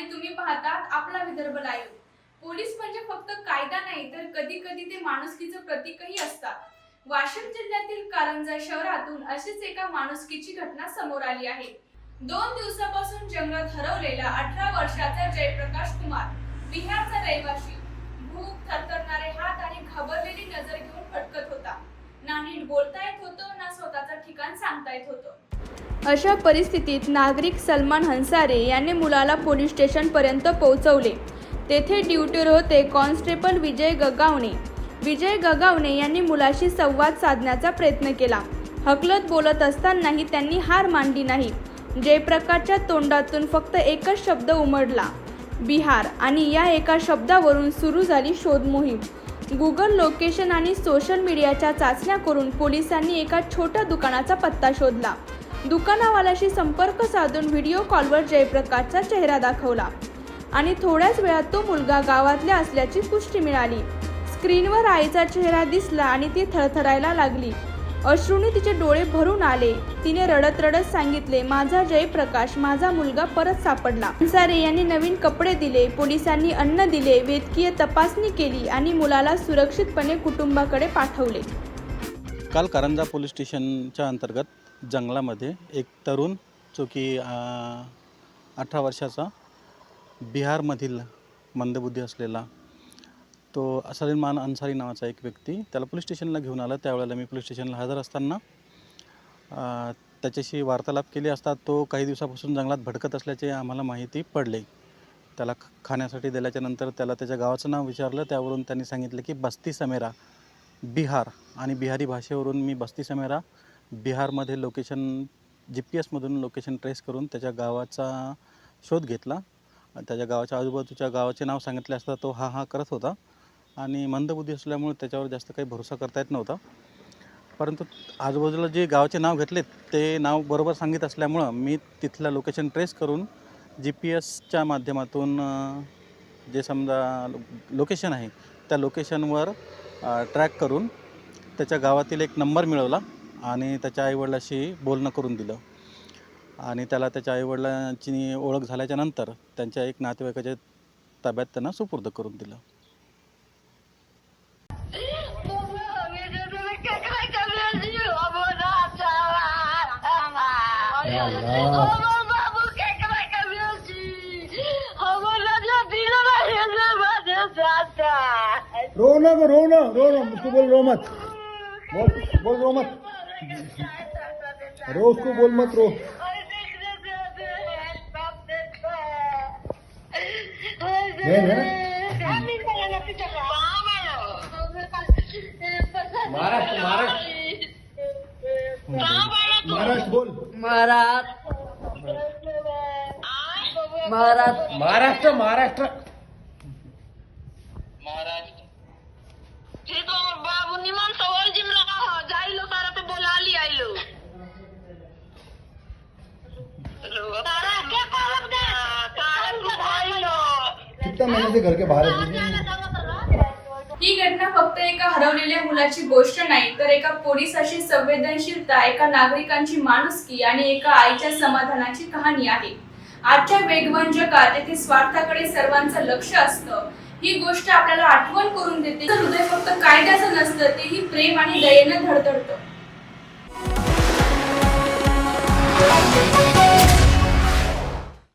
आणि तुम्ही पाहतात आपला विदर्भ लाईव्ह पोलीस म्हणजे फक्त कायदा नाही तर कधी कधी ते माणुसकीचं प्रतीकही असतात. वाशिम जिल्ह्यातील कारंजा शहरातून अशीच एका माणुसकीची घटना समोर आली आहे. दोन दिवसापासून जंगलात हरवलेला अठरा वर्षाचा जयप्रकाश कुमार बिहारचा रहिवासी भूक थरथरणारे हात आणि घाबरलेली नजर घेऊन फटकत होता. ना नीट बोलता येत होतं ना स्वतःचं ठिकाण सांगता येत होतं. अशा परिस्थितीत नागरिक सलमान हंसारे यांनी मुलाला पोलीस स्टेशनपर्यंत पोहोचवले. तेथे ड्युटीवर होते कॉन्स्टेबल विजय गगावणे. विजय गगावणे यांनी मुलाशी संवाद साधण्याचा प्रयत्न केला. हकलत बोलत असतानाही त्यांनी हार मांडली नाही. जयप्रकाशच्या तोंडातून फक्त एकच शब्द उमडला बिहार आणि या एका शब्दावरून सुरू झाली शोध मोहीम. गुगल लोकेशन आणि सोशल मीडियाच्या चाचण्या करून पोलिसांनी एका छोट्या दुकानाचा पत्ता शोधला. दुकानावाल्याशी संपर्क साधून व्हिडिओ कॉलवर जयप्रकाशचा चेहरा दाखवला. आणि थोड्याच वेळात तो मुलगा गावातल्या असल्याची पुष्टी मिळाली. स्क्रीनवर आईचा चेहरा दिसला आणि ती थरथरायला लागली. अश्रूने तिचे डोळे भरून आले. तिने रडत रडत सांगितले माझा जयप्रकाश माझा मुलगा परत सापडला. अन्सारे यांनी नवीन कपडे दिले पोलिसांनी अन्न दिले वैद्यकीय तपासणी केली आणि मुलाला सुरक्षितपणे कुटुंबाकडे पाठवले. काल कारंजा पोलीस स्टेशनच्या अंतर्गत जंगलामध्ये एक तरुण जो की अठरा वर्षाचा बिहारमधील मंदबुद्धी असलेला तो सलीमान अन्सारी नावाचा एक व्यक्ती त्याला पोलीस स्टेशनला घेऊन आला. त्यावेळेला मी पोलीस स्टेशनला हजर असताना त्याच्याशी वार्तालाप केली असता तो काही दिवसापासून जंगलात भटकत असल्याचे आम्हाला माहिती पडली. त्याला ख- खाण्यासाठी दिल्याच्या नंतर त्याला त्याच्या गावाचं नाव विचारलं. त्यावरून त्यांनी सांगितलं की बस्ती समेरा बिहार. आणि बिहारी भाषेवरून मी बस्ती समेरा बिहारमध्ये लोकेशन जी पी एसमधून लोकेशन ट्रेस करून त्याच्या गावाचा शोध घेतला. त्याच्या गावाच्या आजूबाजूच्या गावाचे नाव सांगितले असता तो हा हा करत होता. आणि मंदबुद्धी असल्यामुळे त्याच्यावर जास्त काही भरोसा करता येत नव्हता. परंतु आजूबाजूला जे गावाचे नाव घेतले ते नाव बरोबर सांगित असल्यामुळं मी तिथलं लोकेशन ट्रेस करून जी पी एसच्या माध्यमातून जे समजा लोकेशन आहे त्या लोकेशनवर ट्रॅक करून त्याच्या गावातील एक नंबर मिळवला. आणि त्याच्या आईवडिलाशी बोलणं करून दिलं. आणि त्याला त्याच्या आईवडिलांची ओळख झाल्याच्यानंतर त्यांच्या एक नातेवाईकाच्या ताब्यात त्यांना सुपूर्द करून दिलं. रो ना रो ना रो ना बोल रो मत बोल बोल रो मत रो उसको बोल मत रो। महाराष्ट्र महाराष्ट्र। महाराष्ट्र बोल। महाराज महाराज महाराष्ट्र महाराष्ट्र। कितना महीने से घर के बाहर ही घटना फक्त एका हरवलेल्या मुलाची गोष्ट नाही तर एका पोलिसाची संवेदनशीलता एका नागरिकांची माणुसकी आणि एका आईच्या समाधानाची कहाणी आहे. आजच्या वेगवान जगात येथे स्वार्थाकडे सर्वांचं लक्ष असतं. ही गोष्ट आपल्याला आठवण करून देते. तर हृदय फक्त कायद्याचं नसतं तेही प्रेम आणि दयेनं धडधडतं.